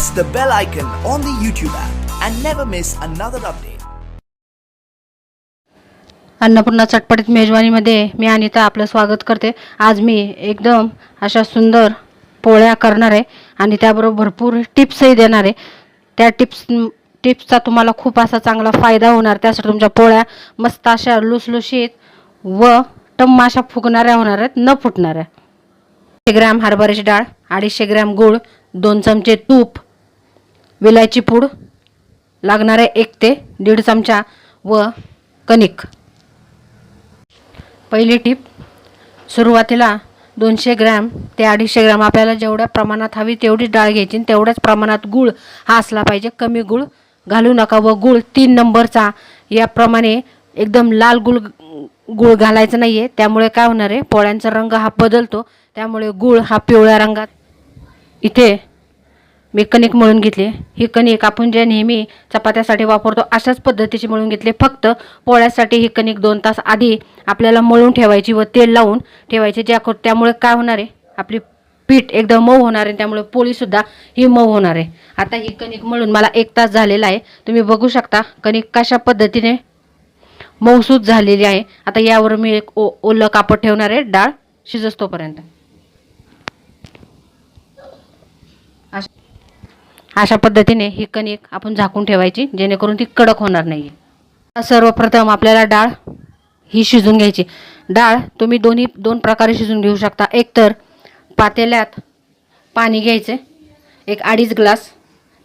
press the bell icon on the YouTube app and never miss another update. Annapurna चटपटीत मेजवानीमध्ये मी अनिता आपलं स्वागत करते. आज मी एकदम अशा सुंदर पोळ्या करणार आहे आणि त्याबरोबर भरपूर टिप्सही देणार आहे. त्या टिप्स टिप्सचा तुम्हाला खूप असा चांगला फायदा होणार. त्यासाठी तुमच्या पोळ्या मस्त अशा लुसलुशीत व टम्म अशा फुगणाऱ्या होणार आहेत न फुटणाऱ्या. शे ग्रॅम हरभऱ्याची डाळ अडीचशे ग्रॅम गूळ दोन चमचे तूप विलायची पूड लागणारे एक ते दीड चमचा व कणिक. पहिली टीप सुरुवातीला दोनशे ग्रॅम ते अडीचशे ग्रॅम आपल्याला जेवढ्या प्रमाणात हवी तेवढीच डाळ घ्यायची तेवढ्याच प्रमाणात गूळ हा असला पाहिजे. कमी गूळ घालू नका व गूळ तीन नंबरचा याप्रमाणे एकदम लाल गूळ गूळ घालायचा नाही आहे त्यामुळे काय होणार आहे? पोळ्यांचा रंग हा बदलतो. त्यामुळे गूळ हा पिवळ्या रंगात इथे मी कणिक मळून घेतली. ही कणिक आपण जे नेहमी चपात्यासाठी वापरतो अशाच पद्धतीची मळून घेतली. फक्त पोळ्यासाठी ही कणिक दोन तास आधी आपल्याला मळून ठेवायची व तेल लावून ठेवायची. ज्या त्यामुळे काय होणार आहे? आपली पीठ एकदम मऊ होणार आहे. त्यामुळे पोळीसुद्धा ही मऊ होणार आहे. आता ही कणिक मळून मला एक तास झालेला आहे. तुम्ही बघू शकता कणिक कशा पद्धतीने मऊसूत झालेली आहे. आता यावर मी एक ओ ओलं कापड ठेवणार आहे. डाळ शिजस्तोपर्यंत. अशा पद्धतीने ही कणिक आपण झाकून ठेवायची जेणेकरून ती कडक होणार नाही सर्वप्रथम आपल्याला डाळ ही शिजून घ्यायची. डाळ तुम्ही दोन्ही दोन प्रकारे शिजून घेऊ शकता. एक तर पातेल्यात पाणी घ्यायचे एक अडीच ग्लास.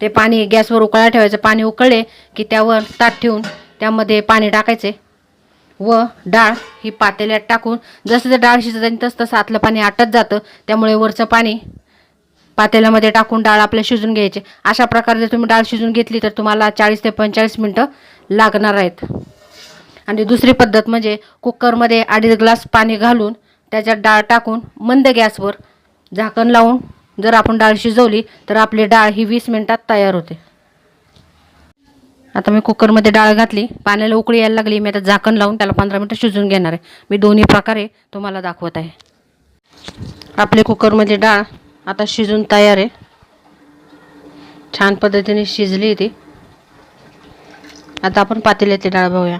ते पाणी गॅसवर उकळायला ठेवायचं पाणी उकळले की त्यावर ताट ठेवून त्यामध्ये पाणी टाकायचे. व डाळ ही पातेल्यात टाकून जसं जर डाळ शिजत जाईल तसं तसं आतलं पाणी आटत जातं त्यामुळे वरचं पाणी पातेल्यामध्ये टाकून डाळ आपल्या शिजून घ्यायची. अशा प्रकारे जर तुम्ही डाळ शिजून घेतली तर तुम्हाला चाळीस ते पंचेचाळीस मिनटं लागणार आहेत. आणि दुसरी पद्धत म्हणजे कुकरमध्ये अडीच ग्लास पाणी घालून त्याच्यात डाळ टाकून मंद गॅसवर झाकण लावून जर आपण डाळ शिजवली तर आपली डाळ ही वीस मिनटात तयार होते. आता मी कुकरमध्ये डाळ घातली. पाण्याला उकळी यायला लागली. मी आता झाकण लावून त्याला पंधरा मिनटं शिजून घेणार आहे. मी दोन्ही प्रकारे तुम्हाला दाखवत आहे. आपले कुकरमध्ये डाळ आता शिजून तयार आहे. छान पद्धतीने शिजली ती. आता आपण पातेल्यातली डाळ बघूया.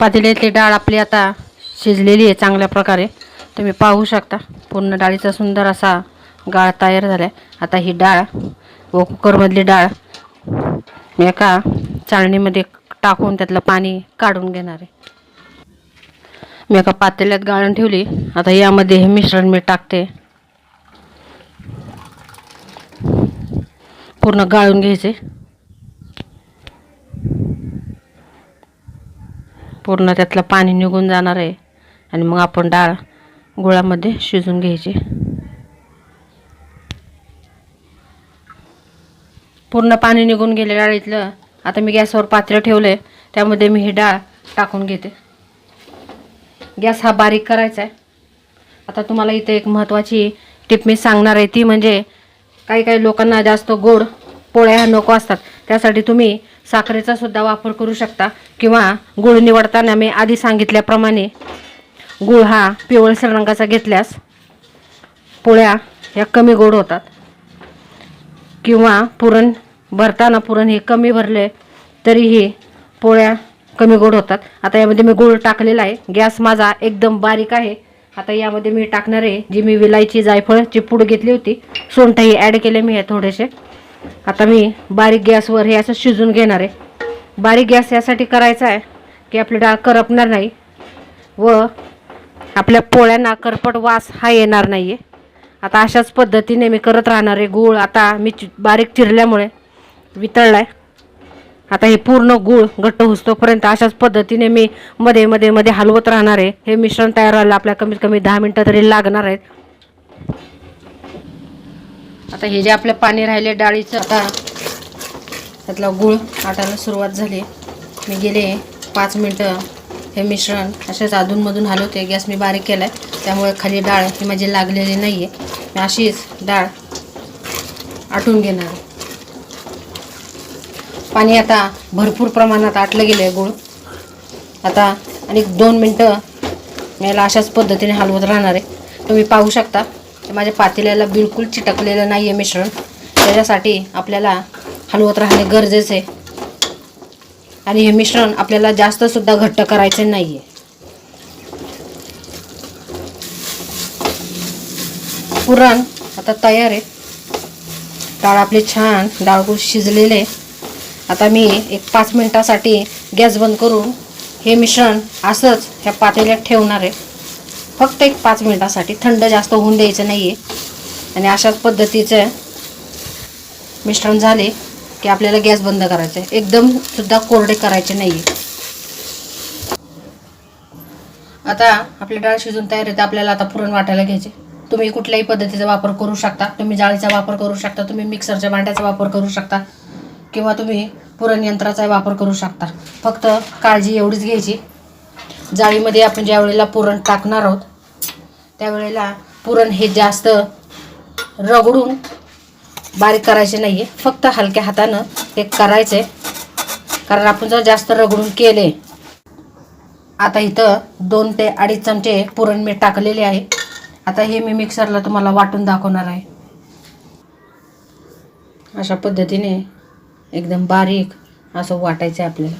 पातेल्यातली डाळ आपली आता शिजलेली आहे चांगल्या प्रकारे. तुम्ही पाहू शकता. पूर्ण डाळीचा सुंदर असा गाळ तयार झाला आहे आता ही डाळ व कुकरमधली डाळ एका चाळणीमध्ये टाकून त्यातलं पाणी काढून घेणार आहे. मी एका पातेल्यात गाळण ठेवली. आता यामध्ये हे मिश्रण मी टाकते. पूर्ण गाळून घ्यायचे. पूर्ण त्यातलं पाणी निघून जाणार आहे. आणि मग आपण डाळ गुळामध्ये शिजून घ्यायची. पूर्ण पाणी निघून गेले डाळीतलं. आता मी गॅसवर पात्र ठेवलं त्यामध्ये मी ही डाळ टाकून घेते. गॅस हा बारीक करायचा आहे आता तुम्हाला इथे एक महत्त्वाची टिप मी सांगणार आहे. ती म्हणजे काही काही लोकांना जास्त गोड पोळ्या ह्या नको असतात. त्यासाठी तुम्ही साखरेचा सुद्धा वापर करू शकता. किंवा गुळ निवडताना मी आधी सांगितल्याप्रमाणे गुळ हा पिवळसर रंगाचा घेतल्यास पोळ्या ह्या कमी गोड होतात. किंवा पुरण भरताना पुरण हे कमी भरले तरीही पोळ्या कमी गोड होतात. आता यामध्ये मी गूळ टाकलेला आहे. गॅस माझा एकदम बारीक आहे. आता यामध्ये मी टाकणार आहे जी मी विलायची जायफळची पूड घेतली होती. सोंठही ॲड केले मी हे थोडेसे. आता मी बारीक गॅसवर हे असं शिजून घेणार आहे. बारीक गॅस यासाठी करायचा आहे की आपली डाळ करपणार नाही व आपल्या पोळ्यांना करपट वास हा येणार नाही आहे आता अशाच पद्धतीने मी करत राहणार आहे. गूळ आता मी चि बारीक चिरल्यामुळे वितळला आहे आता हे पूर्ण गूळ घट्ट होतोपर्यंत अशाच पद्धतीने मी मध्ये मध्ये मध्ये हलवत राहणार आहे. हे मिश्रण तयार व्हायला आपल्या कमीत कमी दहा मिनटं तरी लागणार आहेत. आता हे जे आपलं पाणी राहिले डाळीचं आता त्यातला गूळ आटायला सुरुवात झाली. मी गेले पाच मिनटं हे मिश्रण असेच अधूनमधून हलवते. गॅस मी बारीक केला आहे त्यामुळे खाली डाळ ही माझी लागलेली नाही आहे मी अशीच डाळ आटून घेणार. आहे पाणी आता भरपूर प्रमाणात आटलं गेलं आहे गूळ. आता आणि दोन मिनटं मी याला अशाच पद्धतीने हलवत राहणार आहे. तुम्ही पाहू शकता माझ्या पातेल्याला बिलकुल चिटकलेलं नाही आहे मिश्रण. त्याच्यासाठी आपल्याला हलवत राहणे गरजेचं आहे. आणि हे मिश्रण आपल्याला जास्तसुद्धा घट्ट करायचे नाही आहे पुरण आता तयार आहे. डाळ आपली छान डाळगूळ शिजलेले आहे. आता मी एक पाच मिनिटासाठी गॅस बंद करून हे मिश्रण असंच ह्या पातेल्यात ठेवणार आहे. फक्त एक पाच मिनिटासाठी. थंड जास्त होऊन द्यायचं नाही आहे आणि अशाच पद्धतीचं मिश्रण झाले की आपल्याला गॅस बंद करायचं आहे. एकदम सुद्धा कोरडे करायचे नाही आहे आता आपली डाळ शिजून तयार आहे आपल्याला आता पुरण वाटायला घ्यायचे. तुम्ही कुठल्याही पद्धतीचा वापर करू शकता. तुम्ही जाळीचा वापर करू शकता. तुम्ही मिक्सरच्या भांड्याचा वापर करू शकता. किंवा तुम्ही पुरण यंत्राचा वापर करू शकता. फक्त काळजी एवढीच घ्यायची. जाळीमध्ये आपण ज्या वेळेला पुरण टाकणार आहोत त्यावेळेला पुरण हे जास्त रगडून बारीक करायचे नाही आहे फक्त हलक्या हातानं ते करायचे कारण आपण जर जास्त रगडून केले आता इथं दोन ते अडीच चमचे पुरण मी टाकलेले आहे. आता हे मी मिक्सरला तुम्हाला वाटून दाखवणार आहे. अशा पद्धतीने एकदम बारीक असं वाटायचं आहे आपल्याला.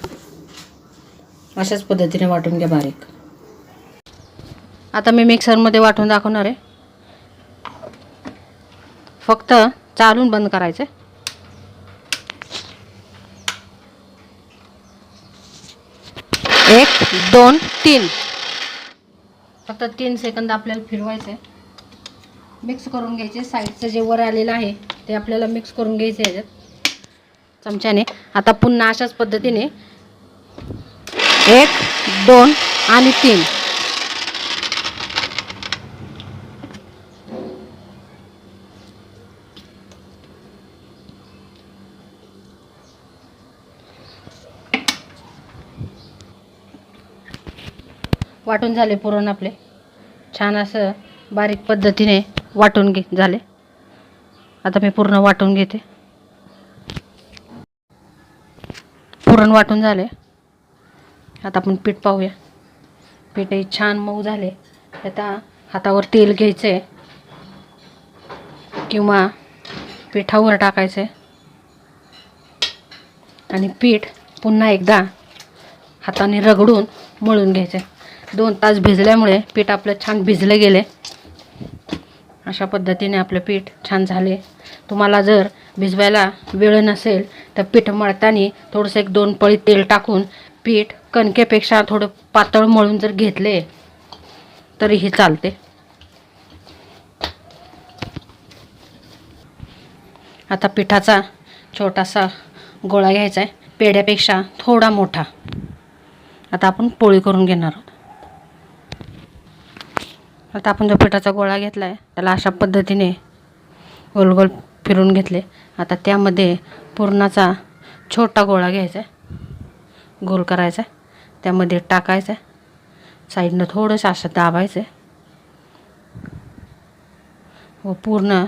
अशाच पद्धतीने वाटून घ्या बारीक. आता मी मिक्सरमध्ये वाटून दाखवणार आहे. फक्त चालून बंद करायचं एक दोन तीन. फक्त तीन सेकंद आपल्याला फिरवायचं आहे मिक्स करून घ्यायचे. साईडचं जे वर आलेलं आहे ते आपल्याला मिक्स करून घ्यायचं आहे चमच्याने. आता पुन्हा अशाच पद्धतीने. एक दोन आणि तीन. वाटून झाले पुरण आपले. छान असं बारीक पद्धतीने वाटून घे झाले. आता मी पूर्ण वाटून घेते. पुरण वाटून झाले. आता आपण पीठ पाहूया. पीठही छान मऊ झाले. आता हातावर तेल घ्यायचं आहे किंवा पिठावर टाकायचं आहे आणि पीठ पुन्हा एकदा हाताने रगडून मळून घ्यायचं आहे दोन तास भिजल्यामुळे पीठ आपलं छान भिजलं गेले. अशा पद्धतीने आपलं पीठ छान झाले. तुम्हाला जर भिजवायला वेळ नसेल तर पीठ मळताना थोडंसं एक दोन पळी तेल टाकून पीठ कणकेपेक्षा थोडं पातळ मळून जर घेतले तरीही चालते. आता पिठाचा छोटासा गोळा घ्यायचा आहे पेढ्यापेक्षा थोडा मोठा. आता आपण पोळी करून घेणार आहोत. आता आपण जो पिठाचा गोळा घेतला आहे त्याला अशा पद्धतीने गोल गोल फिरून घेतले. आता त्यामध्ये पुरणाचा छोटा गोळा घ्यायचा आहे गोल करायचा आहे त्यामध्ये टाकायचा आहे साईडनं थोडंसं असं दाबायचं आहे व पूर्ण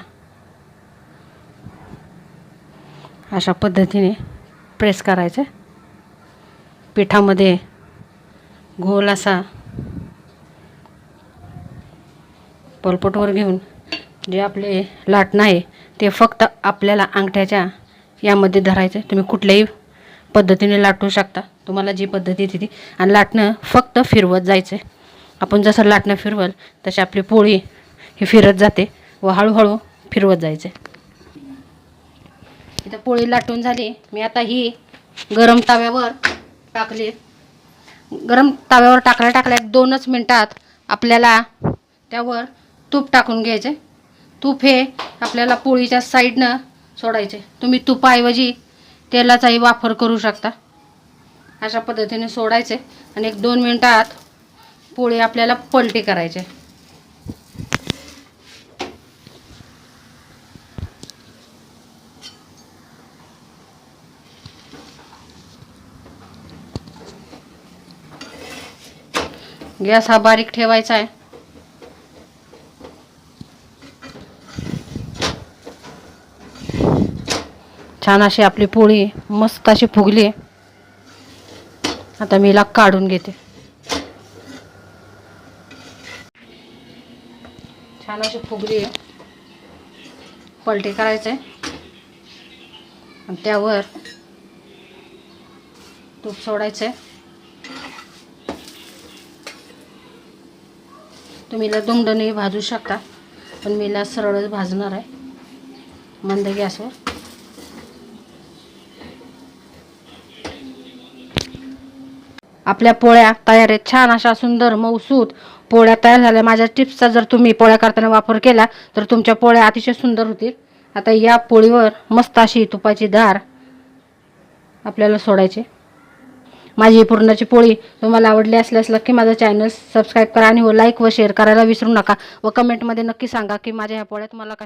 अशा पद्धतीने प्रेस करायचं पिठामध्ये गोल असा पलपटवर घेऊन जे आपले लाटणं आहे ते फक्त आपल्याला अंगठ्याच्या यामध्ये धरायचं आहे तुम्ही कुठल्याही पद्धतीने लाटू शकता. तुम्हाला जी पद्धती येते ती. आणि लाटणं फक्त फिरवत जायचं आहे आपण जसं लाटणं फिरवल तशी आपली पोळी ही फिरत जाते व हळूहळू फिरवत जायचं आहे इथं पोळी लाटून झाली. मी आता ही गरम तव्यावर टाकली. गरम तव्यावर टाकल्या टाकल्या दोनच मिनटात आपल्याला त्यावर तूप टाकून घ्यायचे तूप हे आपल्याला पोळीच्या साईडनं सोडायचे. तुम्ही तुपाऐवजी तेलाचाही वापर करू शकता. अशा पद्धतीने सोडायचे आणि एक दोन मिनटात पोळी आपल्याला पलटी करायचे. गॅस हा बारीक ठेवायचा आहे. छान अशी आपली पोळी मस्त अशी फुगली. आता मी हिला काढून घेते. छान अशी फुगली. आहे पलटी करायचे. आणि त्यावर तूप सोडायचं. आहे तुम्ही हिला दुमडणी भाजू शकता पण मी हिला सरळच भाजणार आहे. मंद गॅसवर. आपल्या पोळ्या तयार आहेत. छान अशा सुंदर मऊसूत पोळ्या तयार झाल्या. माझ्या टिप्सचा जर तुम्ही पोळ्या करताना वापर केला तर तुमच्या पोळ्या अतिशय सुंदर होतील. आता या पोळीवर मस्त अशी तुपाची धार आपल्याला सोडायची. माझी पुरणाची पोळी तुम्हाला आवडली असल्यास नक्की माझं चॅनल सबस्क्राईब करा आणि हो व लाईक व शेअर करायला विसरू नका व कमेंटमध्ये नक्की सांगा की माझ्या ह्या पोळ्या तुम्हाला कशा